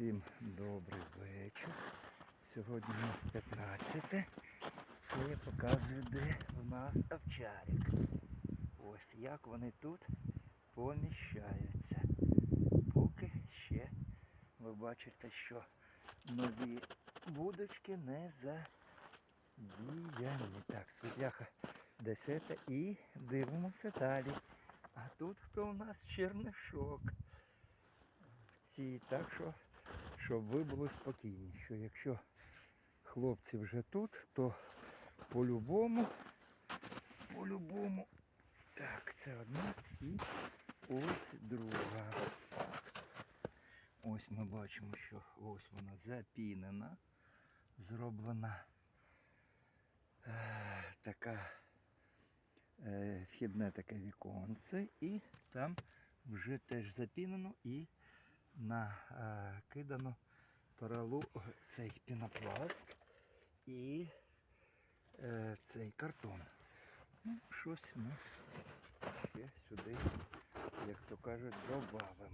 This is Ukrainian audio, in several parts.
Всім добрий вечір. Сьогодні у нас 15. Це я показую, де у нас овчарик. Ось як вони тут поміщаються. Поки ще ви бачите, що нові будочки не задіяні. Так, світляха десята і дивимося далі. А тут хто у нас чернишок? Ці, так що, щоб ви були спокійні, що якщо хлопці вже тут, то по-любому, по-любому, так, це одна і ось друга. Ось ми бачимо, що ось вона запінена, зроблена е, така е, вхідне таке віконце, і там вже теж запінено і накидано поролу цей пінопласт і е, цей картон. Ну, щось ми ще сюди, як то кажуть, додамо.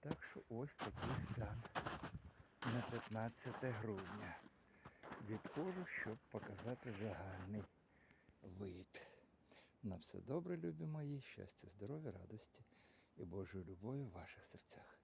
Так що ось такий стан на 15 грудня. Відходжу, щоб показати загальний вид. На все добре, любі мої, щастя, здоров'я, радості і Божої любові в ваших серцях.